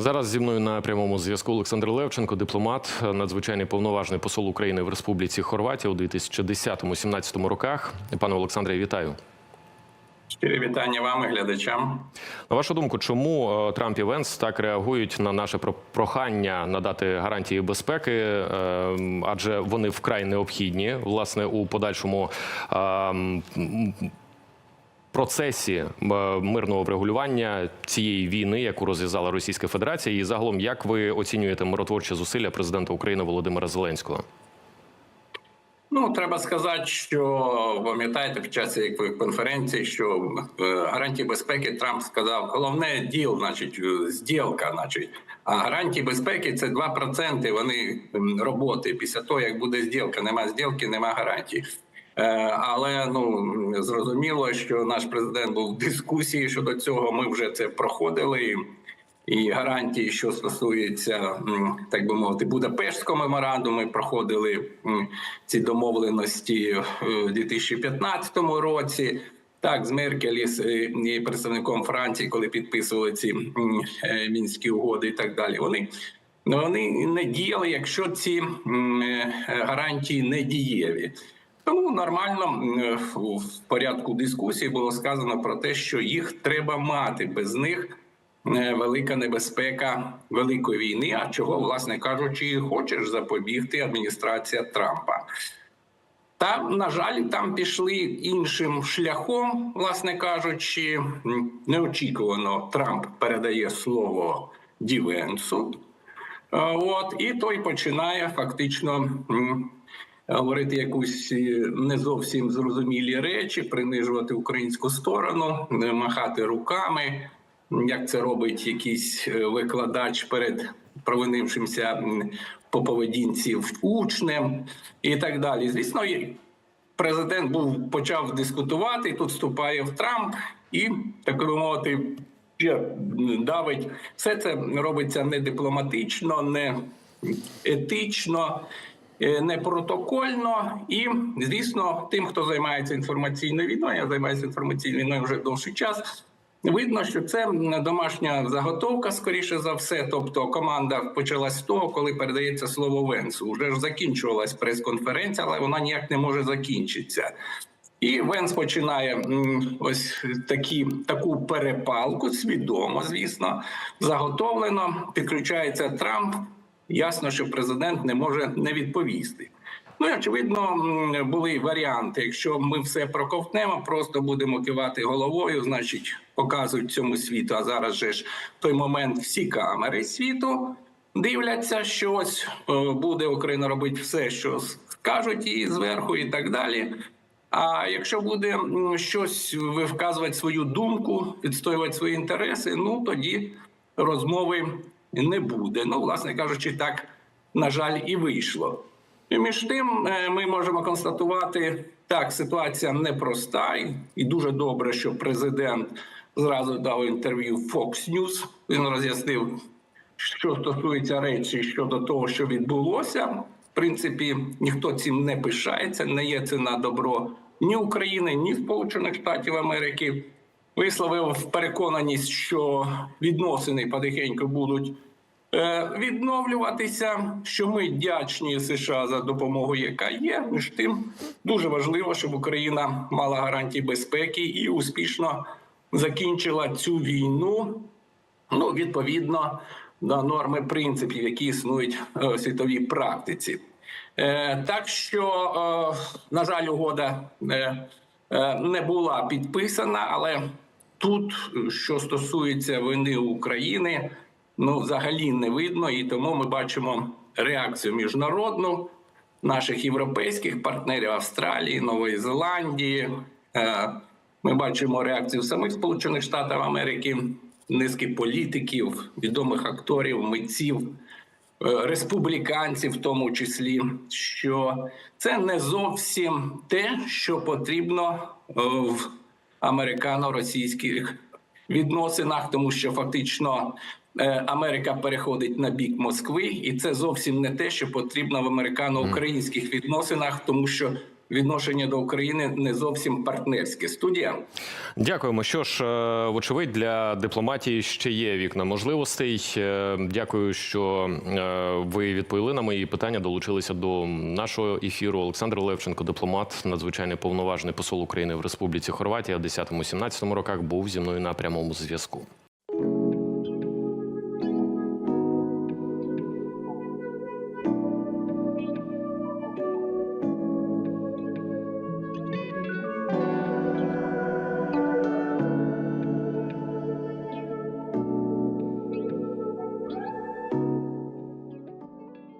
Зараз зі мною на прямому зв'язку Олександр Левченко, дипломат, надзвичайний повноважний посол України в Республіці Хорватія у 2010-17 роках. Пане Олександре, вітаю. Щирі вітання вам і глядачам. На вашу думку, чому е, Трамп і Венс так реагують на наше про- прохання надати гарантії безпеки? Е, Адже вони вкрай необхідні власне у подальшому е, м, процесі е, мирного врегулювання цієї війни, яку розв'язала Російська Федерація, і загалом, як ви оцінюєте миротворчі зусилля президента України Володимира Зеленського? Ну треба сказати, що пам'ятаєте під час цієї конференції, що е, гарантії безпеки Трамп сказав, головне діл, значить, е, зділка, значить. А гарантії безпеки це 2% вони роботи. Після того, як буде зділка, нема зділки, нема гарантій. Е, Але ну зрозуміло, що наш президент був в дискусії щодо цього. Ми вже це проходили. І гарантії, що стосується так би мовити, Будапештського меморандуму, ми проходили ці домовленості е, в 2015 році. Так, з Меркель е, і представником Франції, коли підписували ці мінські угоди, і так далі. Вони вони не діяли, якщо ці гарантії не дієві. Тому нормально в порядку дискусії було сказано про те, що їх треба мати без них е, велика небезпека великої війни. А чого, власне кажучи, хочеш запобігти адміністрація Трампа. Та на жаль, там пішли іншим шляхом, власне кажучи, неочікувано Трамп передає слово Дівенсу. Е, От і той починає фактично говорити якусь е, не зовсім зрозумілі речі, принижувати українську сторону, е, махати руками, як це робить якийсь е, викладач перед провинившимся по поведінці учнем і так далі. Звісно, президент був почав дискутувати. Тут вступає в Трамп і так би мовити. Давить все це робиться не дипломатично, не етично, е, не протокольно. І звісно, тим, хто займається інформаційною війною, я займаюся інформаційною війною вже довший час. Видно, що це домашня заготовка, скоріше за все. Тобто, команда почалась з того, коли передається слово Венсу. Уже ж закінчувалась прес-конференція, але вона ніяк не може закінчитися. І Венс починає ось такі таку перепалку, свідомо, звісно, заготовлено. Підключається Трамп. Ясно, що президент не може не відповісти. Ну і очевидно, були варіанти. Якщо ми все проковтнемо, просто будемо кивати головою, значить, показують цьому світу. А зараз же ж в той момент всі камери світу дивляться, що ось е, буде Україна робити все, що скажуть їй зверху, і так далі. А якщо буде щось вказувати свою думку, відстоювати свої інтереси, ну тоді розмови не буде. Ну, власне кажучи, так на жаль, і вийшло. І між тим е, ми можемо констатувати, так, ситуація непроста, і- дуже добре, що президент зразу дав інтерв'ю Fox News. Він роз'яснив, що стосується речі щодо того, що відбулося. В принципі, ніхто цим не пишається, не є це на добро ні України, ні Сполучених Штатів Америки. Висловив переконаність, що відносини потихеньку будуть е, відновлюватися. Що ми вдячні США за допомогу, яка є. Між тим дуже важливо, щоб Україна мала гарантії безпеки і успішно закінчила цю війну. Ну, відповідно до норми принципів, які існують е, у світовій практиці. Е, так що, на жаль, угода не була підписана, але тут, що стосується вини України, ну взагалі не видно, і тому ми бачимо реакцію міжнародну наших європейських партнерів Австралії, Нової Зеландії. Е, Ми бачимо реакцію самих Сполучених Штатів Америки, низки політиків, відомих акторів, митців, е, республіканців, в тому числі, що це не зовсім те, що потрібно е, в американо-російських відносинах, тому що фактично е, Америка переходить на бік Москви, і це зовсім не те, що потрібно в американо-українських відносинах, тому що відношення до України не зовсім партнерське. Студія. Дякуємо. Що ж, е, вочевидь, для дипломатії ще є вікна можливостей. Е, Дякую, що е, ви відповіли на мої питання. Долучилися до нашого ефіру. Олександр Левченко, дипломат, надзвичайний повноважний посол України в Республіці Хорватія в 10-17 роках, був зі мною на прямому зв'язку.